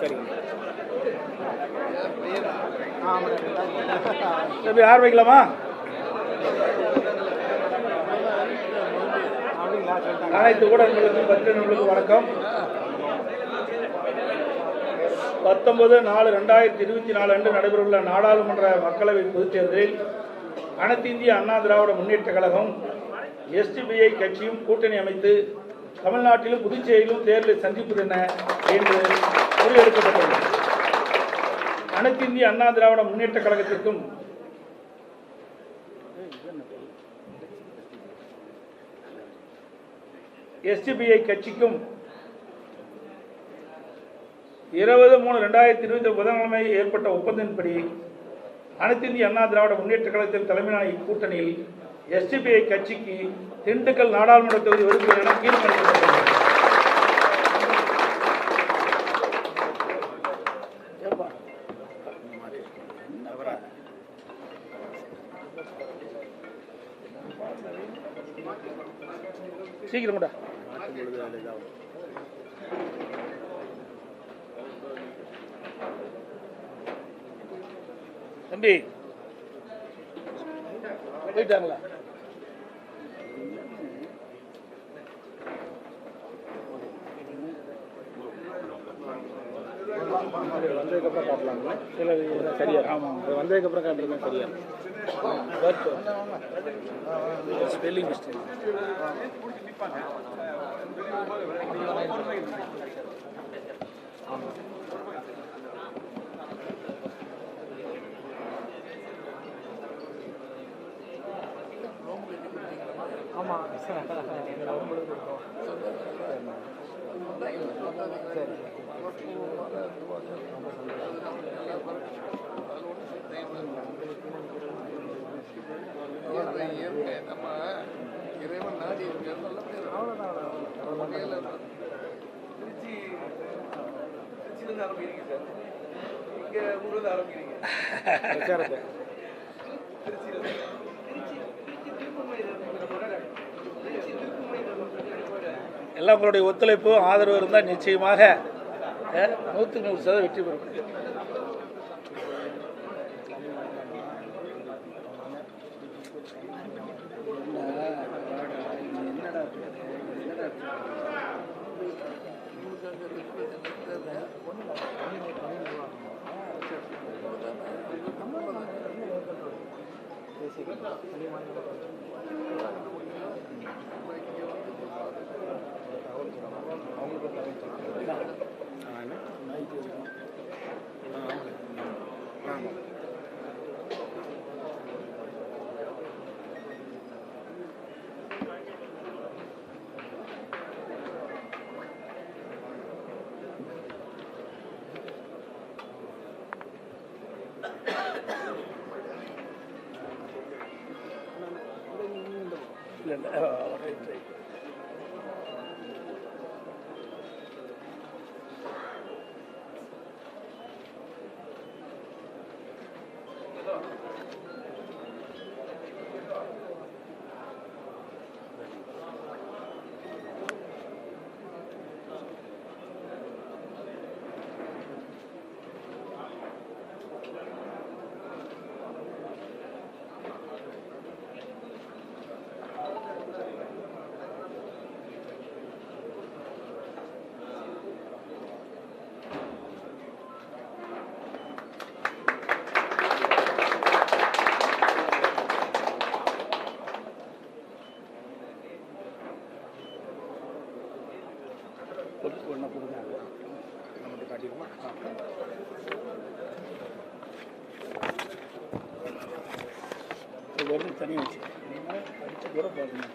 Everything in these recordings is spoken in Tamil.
சரிங்க தம்பி வைக்கலாமா? அனைத்து ஊடகங்களுக்கும் பத்திரிகைகளுக்கும் வணக்கம். பத்தொன்பது நாலு ரெண்டாயிரத்தி இருபத்தி நாலு அன்று நடைபெறவுள்ள நாடாளுமன்ற மக்களவை பொதுத் தேர்தலில் அனைத்து இந்திய அண்ணா திராவிட முன்னேற்ற கழகம் எஸ்டிபிஐ கட்சியும் கூட்டணி அமைத்து தமிழ்நாட்டிலும் புதுச்சேரியிலும் தேர்தலை சந்திப்பது என என்று முடிவெடுக்கப்பட்டுள்ளது அனைத்து இந்திய அண்ணா திராவிட முன்னேற்ற கழகத்திற்கும் எஸ்டிபிஐ கட்சிக்கும் இருபது மூணு ரெண்டாயிரத்தி இருபத்தி புதன்கிழமை ஏற்பட்ட ஒப்பந்தத்தின்படி அனைத்து இந்திய அண்ணா திராவிட முன்னேற்ற கழகத்தின் தலைமையிலான இக்கூட்டணியில் எஸ்டிபிஐ கட்சிக்கு திண்டுக்கல் நாடாளுமன்ற தொகுதி ஒதுக்குவது என தீர்மானிக்கப்பட்டது. சீக்கிரம் தம்பி. போயிட்டாங்களா? வந்ததுக்கப்புறம் காட்டலாங்களா இல்லை சரியா ஆமாம் வந்ததுக்கப்புறம் காட்டுறது சரியா ஸ்பெல்லிங் மிஸ்டேக் ஆமாம் சரி இயற்கை நம்ம இறைவன் நாடி இருக்கிறது நல்ல பேர் வகையில் திருச்சி திருச்சியிலேருந்து ஆரம்பிக்கிறீங்க சார். இங்கே ஊர்லேருந்து ஆரம்பிக்கிறீங்க. பிரச்சாரத்தை எல்லாம் உங்களுடைய ஒத்துழைப்பு ஆதரவு இருந்தால் நிச்சயமாக நூற்றுக்கு நூறு சதவீதம் வெற்றி பெறும். ஆ இல்லை இல்லை வரைக்கும் தனியாக வச்சு. படித்த கூட பார்க்கணும்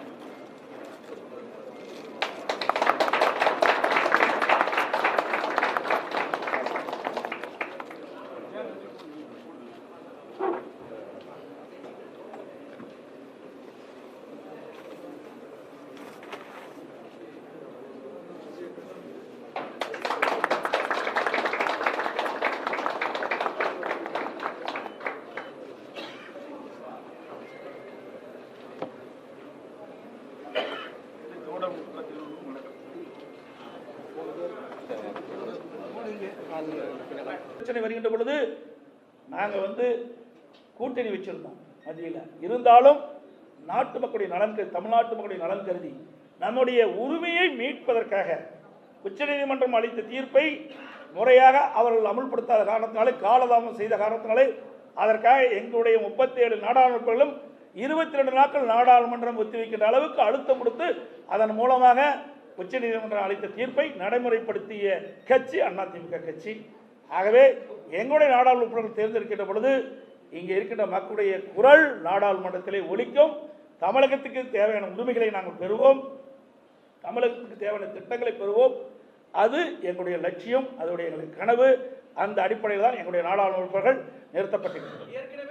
பிரச்சனை வருகின்ற பொழுது நாங்கள் வந்து கூட்டணி வச்சிருந்தோம் மத்தியில். இருந்தாலும் நாட்டு மக்களுடைய நலன் கருதி தமிழ்நாட்டு மக்களுடைய நலன் கருதி நம்முடைய உரிமையை மீட்பதற்காக உச்சநீதிமன்றம் அளித்த தீர்ப்பை முறையாக அவர்கள் அமுல்படுத்தாத காரணத்தினாலே காலதாமம் செய்த காரணத்தினாலே அதற்காக எங்களுடைய முப்பத்தேழு நாடாளுமன்றங்களும் இருபத்தி ரெண்டு நாட்கள் நாடாளுமன்றம் ஒத்திவைக்கின்ற அளவுக்கு அழுத்தம் கொடுத்து அதன் மூலமாக உச்சநீதிமன்றம் அளித்த தீர்ப்பை நடைமுறைப்படுத்திய கட்சி அதிமுக கட்சி. ஆகவே எங்களுடைய நாடாளுமன்றம் தேர்ந்தெடுக்கின்ற பொழுது இங்கே இருக்கின்ற மக்களுடைய குரல் நாடாளுமன்றத்திலே ஒழிக்கும் தமிழகத்துக்கு தேவையான உரிமைகளை நாங்கள் பெறுவோம். தமிழகத்துக்கு தேவையான திட்டங்களை பெறுவோம். அது எங்களுடைய லட்சியம் அதோடைய எங்களுடைய கனவு. அந்த அடிப்படையில் தான் எங்களுடைய நாடாளுமன்றங்கள் நிறுத்தப்பட்டிருக்கிறது.